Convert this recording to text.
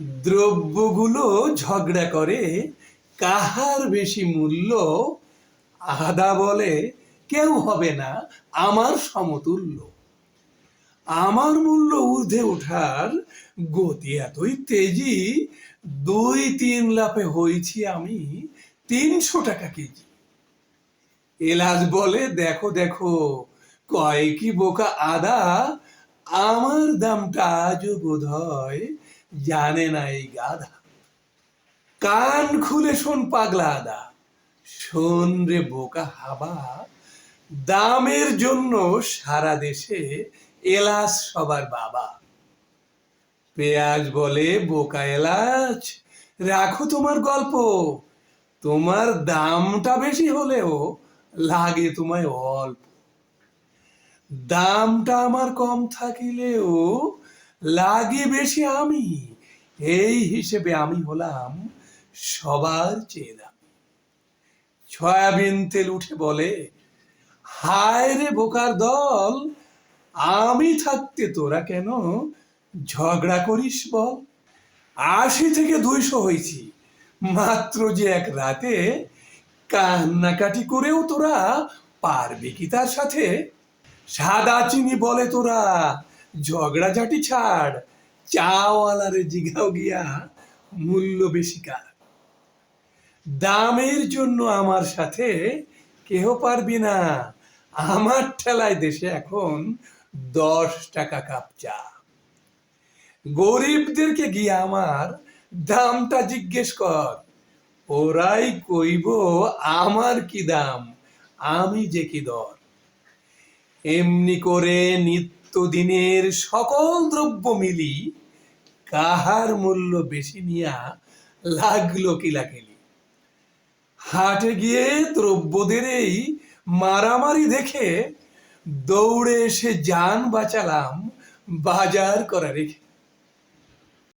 দ্রব্যগুলো ঝগড়া করে, কাহার বেশি মূল্য? আদা বলে, কেউ হবে না, আমার সমতুল্য। আমার মূল্য ঊর্ধ্বে ওঠার গতি এতই তেজি, দুই তিন লাফে হয়েছি আমি তিনশো টাকা কেজি। এলাজ বলে, দেখো দেখো, কয় কি বোকা আদা, আমার দামটা আজও বোধ হয় জানে না এই গাধা। কান খুলে শোন পাগলা আদা। শোন রে বোকা হাবা। দামের জন্য সারা দেশে এলাচ সবার বাবা। পেঁয়াজ বলে বোকা এলাচ। রাখো তোমার গল্প। তোমার দামটা বেশি হলেও লাগে তোমায় অল্প। দামটা আমার কম থাকিলেও লাগে বেশি আমি। এই হিসেবে আমি হলাম সবার চেয়ে দামি। সয়াবিন তেল উঠে বলে, হায় রে বোকার দল, আমি থাকতে তোরা কেন ঝগড়া করিস বল? আশি থেকে দুইশো হয়েছি। মাত্র যে এক রাতে কান্নাকাটি করেও তোরা পারবে কি তার সাথে? সাদা চিনি বলে তোরা ঝগড়াঝাটি ছাড়। চাওয়ালারে জিগাও গিয়া মূল্য বেশি কার। দামের জন্য আমার সাথে কেহ পারবি না। আমার ঠেলায় দেশে এখন দশ টাকা কাপ চা। গরিবদেরকে গিয়ে আমার দামটা জিজ্ঞেস কর। ওরাই কইব, আমার কি দাম? আমি যে কি দর? এমনি করে নিত্যদিনের সকল দ্রব্য মিলি, কাহার মূল্য বেশি নিয়া লাগল কিলাকিলি হাটে গিয়ে দ্রব্যদের এই মারামারি দেখে দৌড়ে এসে যান বাঁচালাম বাজার করা রেখে।